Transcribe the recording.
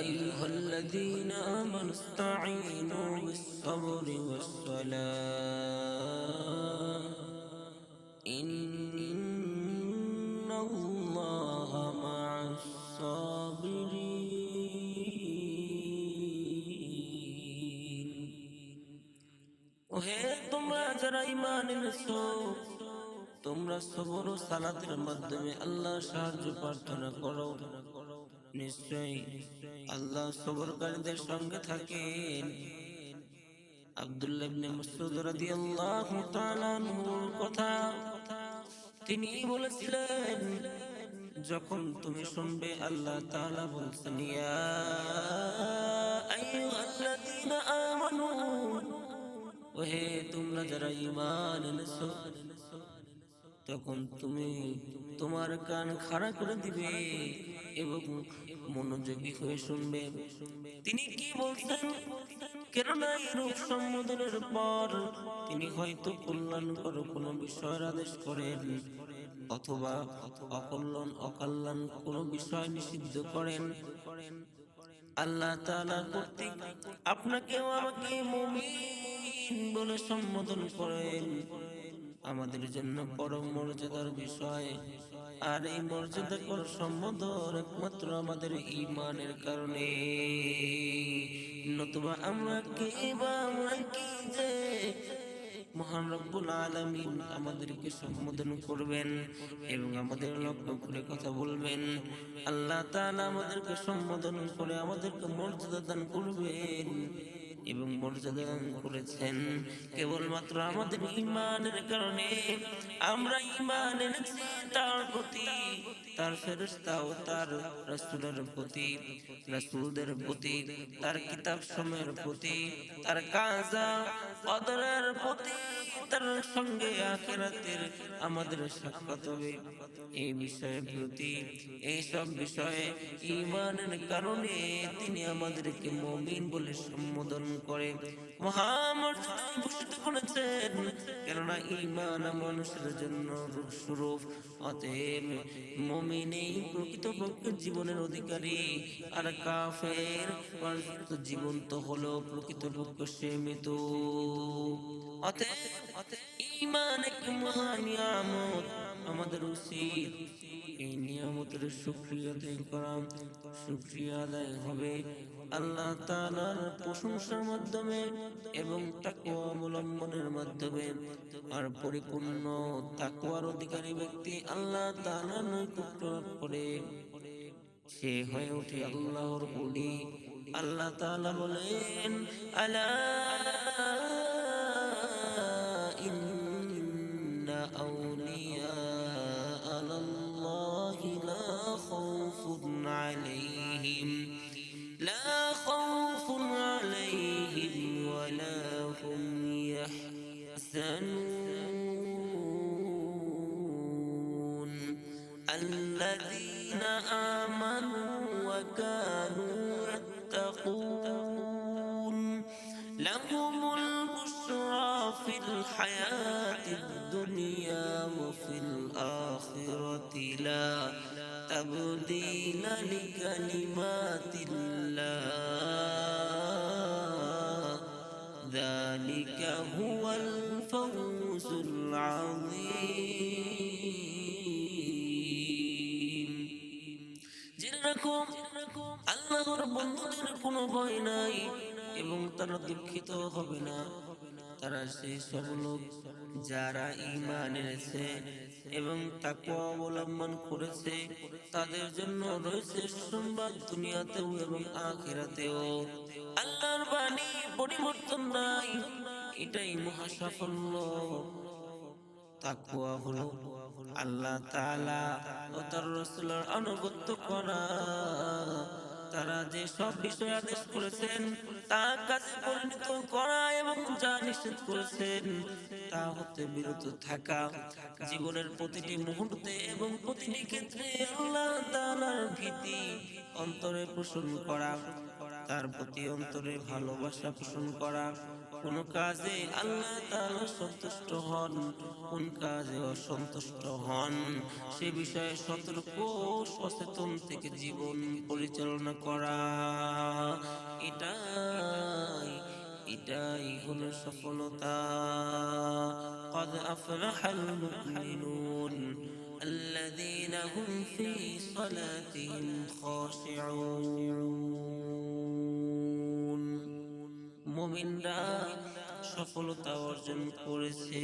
أيها الذين آمنوا استعينوا بالصبر والصلاة إن الله مع الصابرين ওহে তোমরা যারা ইমান এনেছো তোমরা সবর ও সালাতের মাধ্যমে আল্লাহ সাহায্য প্রার্থনা করো নিশ্চয়ই আল্লাহ সবরকারীদের সঙ্গে থাকেন। আব্দুল্লাহ ইবনে মাসউদ রাদিয়াল্লাহু তাআলা আনহুর কথা তিনি বলেছিলেন, যখন তুমি শুনবে, আল্লাহ তাআলা বলছেন, ইয়া ওহে তোমরা যারা ঈমান এনেছো, তখন তুমি তোমার কান খাড়া করে দিবে। এবং মনোযোগী হয়ে শুনবে। তিনি কি বলছেন? কেননা এরূপ সম্বোধনের পর তিনি হয়তো কল্যাণকর কোনো বিষয়ের আদেশ করেন, অথবা অকল্যাণ অকল্যাণ কোনো বিষয় নিষিদ্ধ করেন। আল্লাহ তাআলা কর্তৃক আপনাকেও আমাকে মুমিন বলে সম্বোধন করেন। আমাদের জন্য পরম মর্যাদার বিষয়। আর এই মর্যাদাকর সম্বোধন একমাত্র আমাদের ইমানের কারণে। নতুবা আমরা কে বা আমরা কি যে মহান রব্বুল আলামিন আমাদেরকে সম্বোধন করবেন এবং আমাদের লক্ষ্য করে কথা বলবেন। আল্লাহ তাআলা আমাদেরকে সম্বোধন করে আমাদেরকে মর্যাদা দান করবেন। এবং মর্যাদা দান করেছেন। কেবলমাত্র আমাদের ইমানের কারণে আমরা ইমান তার প্রতি, তার ফেরেশতা ও তার রাসূলের প্রতি, রাসূলদের প্রতি, তার কিতাব সময়ের প্রতি, তার কাজা কদরের প্রতি, তার সঙ্গে আখেরাতের আমাদের সাক্ষাৎ হবে। এই বিষয়ের প্রতি, এই সব বিষয়ে ইমানের কারণে তিনি আমাদেরকে মমিন বলে সম্বোধন করে। করেছেন, কেননা ইমান মানুষের জন্য রূপস্বরূপ। অতএব মমিনেই জীবনের অধিকারী, আর কাফের জীবন তো হলো প্রকৃতপক্ষে সে মৃত অতএব ইমান এক মহা নিয়ামত, আমাদের উচিত এই নিয়ামতের শুক্রিয়া করা শুক্রিয়া আদায় হবে আল্লাহ তাআলার প্রশংসার মাধ্যমে এবং তাকওয়া অবলম্বনের মাধ্যমে। আর পরিপূর্ণ তাকওয়ার অধিকারী ব্যক্তি আল্লাহ তাআলার নৈকট্য করে। সে হয়ে ওঠে আল্লাহর বলি আল্লাহ তাআলা বলেন, আলা الذين آمنوا وكانوا يتقون. لهم البشرى في الحياة الدنيا وفي الآخرة لا تبديل لكلمات الله. ذلك هو الفوز العظيم. রাখো আল্লাহর বন্ধুদের কোনো ভয় নাই এবং তারা দুঃখিত হবে না। তারা সেই সব লোক যারা ইমান এনেছে এবং তাকে অবলম্বন করেছে, তাদের জন্য রয়েছে সংবাদ দুনিয়াতেও এবং আখেরাতেও। আল্লাহর বাণী পরিবর্তন নাই, এটাই মহা সাফল্য তাকুয়া হলো আল্লাহ তাআলা ও তার রাসূলের আনুগত্য করা। তারা যে সব বিষয় আদেশ করেছেন তা কাজে পরিণত করা এবং যা নিষেধ করেছেন, তা হতে বিরত থাকা জীবনের প্রতিটি মুহূর্তে এবং প্রতিটি ক্ষেত্রে আল্লাহ তাআলার ভীতি অন্তরে পোষণ করা, তার প্রতি অন্তরে ভালোবাসা পোষণ করা কোন কাজে আল্লাহ তাআলা সন্তুষ্ট হন কোন কাজে অসন্তুষ্ট হন সে বিষয়ে সতর্ক ও সচেতন থেকে জীবন পরিচালনা করা এটাই এটাই হলো সফলতা قد أفلح المؤمنون الذين هم في صلاتهم خاشعون মুমিনরা সফলতা অর্জন করেছে।